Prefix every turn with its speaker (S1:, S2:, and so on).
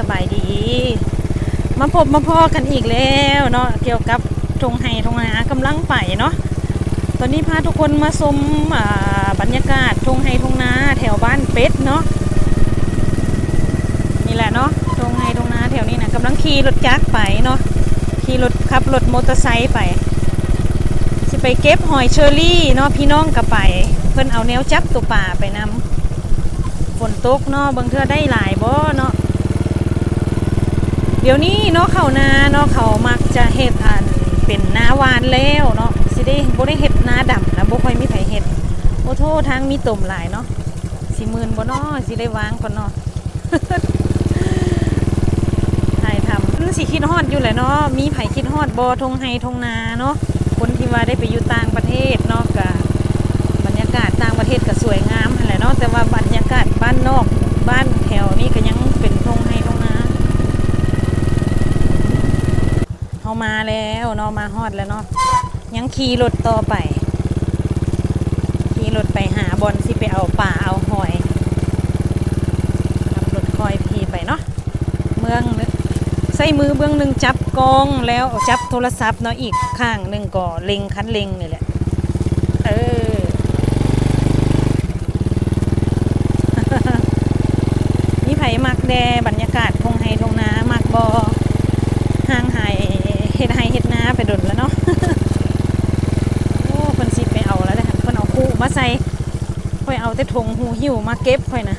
S1: สบายดี มาพบมาพ่อกันอีกแล้วเนาะเกี่ยวกับทงไห้ทงนากำลังไปเนาะตอนนี้พาทุกคนมาชมบรรยากาศทงไห้ทงนาแถวบ้านเป็ดเนาะนี่แหละเนาะทงไห้ทงนาแถวนี้นะกำลังขี่รถจักรไปเนาะขี่รถขับรถมอเตอร์ไซค์ไปสิไปเก็บหอยเชอรี่เนาะพี่น้องกับไป เพิ่นเอาแนวจับตัวป่าไปนำฝนตกเนาะบางเทื่อได้หลายบ่เนาะ เดี๋ยวนี้เนาะเขานาเนาะเขามักจะเฮ็ดอันเป็นนาวานแล้วเนาะสิได้บ่ได้เฮ็ดนาดำนะบ่ค่อยมีไผเฮ็ดโอ้โททางมีต่มหลายเนาะสิหมื่นบ่เนาะสิได้วางก่อนเนาะถ่ายทำอือสิคิดฮอดอยู่แหละเนาะมีไผคิดฮอดบ่ทงไฮทงนาเนาะคนที่ว่าได้ไปอยู่ต่างประเทศเนาะก็บรรยากาศต่างประเทศก็สวยงามหั่นแหละเนาะแต่ว่าบรรยากาศบ้านนอกบ้านแถวนี้ก็ยังเป็นทงไฮทงนา เอา มาแล้วเนามาฮอดแล้วเนาะยังขี่รถต่อไป ขี่รถไปหาบอลสิไปเอาป่าเอาหอยขับรถคอยพีไปเนาะเมืองนึใส่มือเบื้องหนึ่งจับกองแล้วจับโทรศัพท์เนาะอีกข้างหนึ่งก็เล็งคันเล็งนี่แหละเออนี่ไผมักแดบรรยากาศทงไฮทงนามักบอ ห่างหายเฮ็ดไห้เฮ็ดนาไปดนแล้วเนาะ โอ้เพิ่นสิไปเอาแล้วเด้อเพิ่นเอาคู่ มาใส่ค่อยเอาแต่ถุงหูหิวมาเก็บค่อยนะ